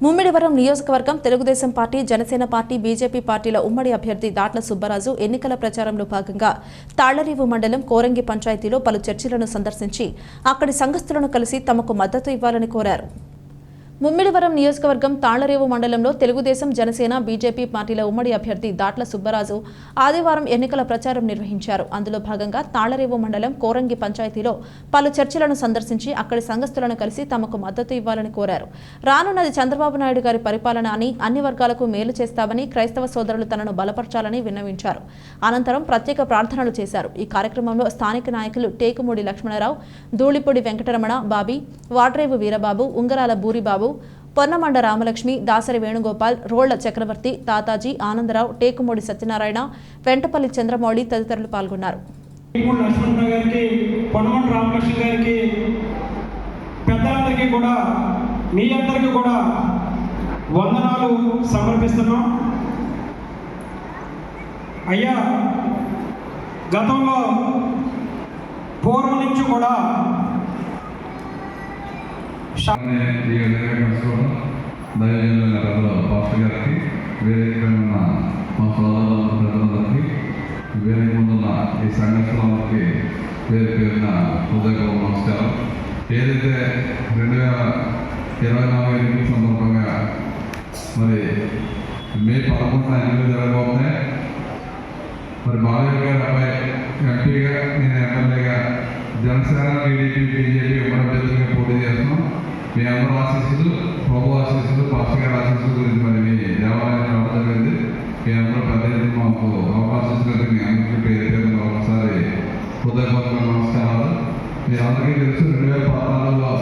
ముమ్మిడివరం నియోజకవర్గం Telugu Desam party Janasena party BJP పార్టీల ఉమ్మడి అభ్యర్థి దాట్ల సుబ్బరాజు ఎన్నికల ప్రచారంలో భాగంగా తాళ్ళరేవు మండలం కోరంగి పంచాయతీలో పలు చర్చిలను సందర్శించి అక్కడి సంఘస్థులను కలిసి తమకు మద్దతు ఇవ్వాలని కోరారు. ముమ్మిడివరం నియోజకవర్గం తాళ్ళరేవు మండలంలో తెలుగుదేశం జనసేన బీజేపీ పార్టీల ఉమ్మడి అభ్యర్థి దాట్ల సుబ్బరాజు ఆదివారం ఎన్నికల ప్రచారం నిర్వహించారు. అందులో భాగంగా తాళ్ళరేవు మండలం కోరంగి పంచాయతీలో పలు చర్చలను సందర్శించి అక్కడి సంఘస్థులను కలిసి తమకు మద్దతు ఇవ్వాలని కోరారు. రానున్నది చంద్రబాబు నాయుడు గారి పరిపాలన అని అన్ని వర్గాలకు మేలు చేస్తామని క్రైస్తవ సోదరులు తనను బలపరచాలని విన్నవించారు. అనంతరం ప్రత్యేక ప్రార్థనలు చేశారు. ఈ కార్యక్రమంలో స్థానిక నాయకులు టేకుమూడి లక్ష్మణరావు ధూళిపూడి వెంకటరమణ బాబీ వాడ్రేవు వీరబాబు ఉంగరాల బూరిబాబు పొన్నమండ రామలక్ష్మి దాసరి వేణుగోపాల్ రోళ్ళ చక్రవర్తి తాతాజీ ఆనందరావు టేకుమూడి సత్యనారాయణ వెంటపల్లి చంద్రమౌళి తదితరులు పాల్గొన్నారు. పెద్దలందరికీ కూడా మీ అందరికీ కూడా వందనాలు సమర్పిస్తున్నాం. అయ్యా గతంలో పూర్వం నుంచి కూడా పాస్టర్ గారికి వేరే మీద ఉన్న మా సోదరుల పెద్దలందరికీ వేదిక ముందున్న ఈ సంఘస్థలందరికీ పేరు పేరున హృదయపూర్వక నమస్కారం ఏదైతే రెండు వేల ఇరవై నాలుగు ఎన్నికల సందర్భంగా మరి మే పదకొండున ఎన్నికలు జరగబోతున్నాయి మరి బాలయ్య గారు అబ్బాయి ఎంపీగా నేను ఎమ్మెల్యేగా జనసేన టీడీపీ బీజేపీ ఉమ్మడి పోటీ చేస్తున్నాం. మీ అందరూ ఆశీస్సులు ప్రభు ఆశీస్సులు పాస్టర్ గారి ఆశీస్సుల గురించి మరి మీ దేవాలయం రావడం జరిగింది. మీ అందరూ పెద్ద ఎత్తున మాకు అవకాశం మీ అందరికీ పేరు పేరు ఒకసారి హృదయపూర్వక నమస్కారాలు. మీ అందరికీ తెలుసు రెండు వేల పద్నాలుగులో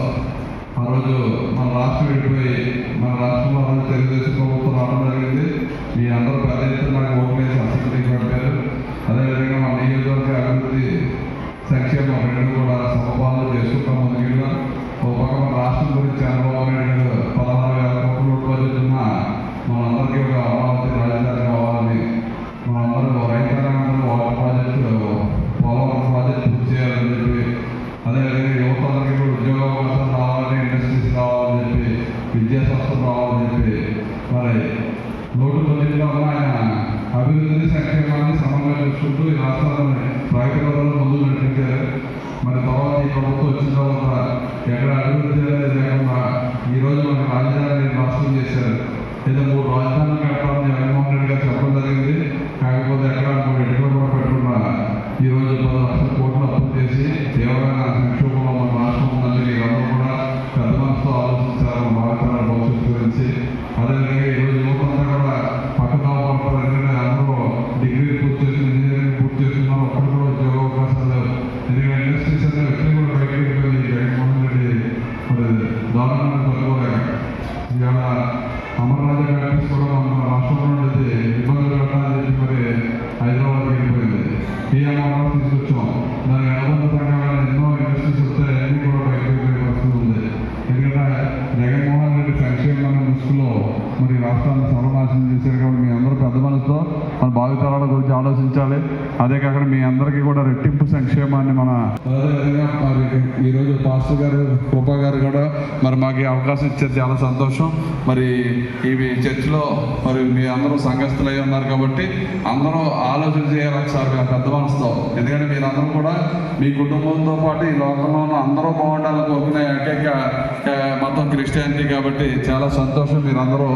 ఆ రోజు మన రాష్ట్రం విడిపోయి మన రాష్ట్రంలో తెలుగుదేశం ప్రభుత్వం రావడం జరిగింది. మీ అందరూ పెద్ద ఎత్తున నాకు అభివృద్ధిని సంక్షేమాన్ని సమన్వయం చేసుకుంటూ ఈ రాష్ట్రాలను ప్రగతిలో ముందు నడిపించారు. మరి తర్వాత ఈ ప్రభుత్వం వచ్చిన తర్వాత ఎక్కడ అభివృద్ధి లేకుండా ఈరోజు మన రాజధాని రాష్ట్రం చేశారు. లేదా మూడు రాజధానులు కట్టాలని ఇవాళ అమర్నాథ్ ఫ్యాక్టరీస్ కూడా మన రాష్ట్రంలో ఉండేది ఇబ్బందులు పెట్టాలని చెప్పి మరి హైదరాబాద్ వెళ్ళిపోయింది. ఈ పిఎంఆర్ తీసుకొచ్చాం. దానికి అనుబంధంగా ఎన్నో ఇండస్ట్రీస్ వస్తాయి. అన్ని కూడా బయటకు పరిస్థితి ఉంది. ఎందుకంటే జగన్మోహన్ రెడ్డి సంక్షేమ ముసుగులో మరి రాష్ట్రాన్ని సర్వనాశనం చేశారు కాబట్టి పెద్ద మనసుతో మన భావితరాల గురించి ఆలోచించాలి. అదే కాకుండా మీ అందరికీ కూడా రెట్టింపు సంక్షేమాన్ని మన ఈరోజు పాస్టర్ గారు కృపా గారు కూడా మరి మాకు ఈ అవకాశం ఇచ్చేది చాలా సంతోషం. మరి ఇవి చర్చిలో మరి మీ అందరూ సంఘస్థులై ఉన్నారు కాబట్టి అందరూ ఆలోచన చేయాలి ఒకసారి పెద్ద మనసుతో. ఎందుకంటే మీరందరూ కూడా మీ కుటుంబంతో పాటు ఈ లోకంలో అందరూ బాగుండాలని కోరుకునే ఏకైక మతం క్రిస్టియానిటీ కాబట్టి చాలా సంతోషం. మీరందరూ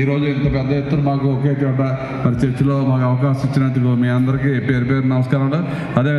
ఈరోజు ఇంత పెద్ద ఎత్తున మాకు ఒకే చోట మరి చర్చిలో మాకు అవకాశం ఇచ్చినందుకు మీ అందరికీ పేరు పేరు నమస్కారాలు అదే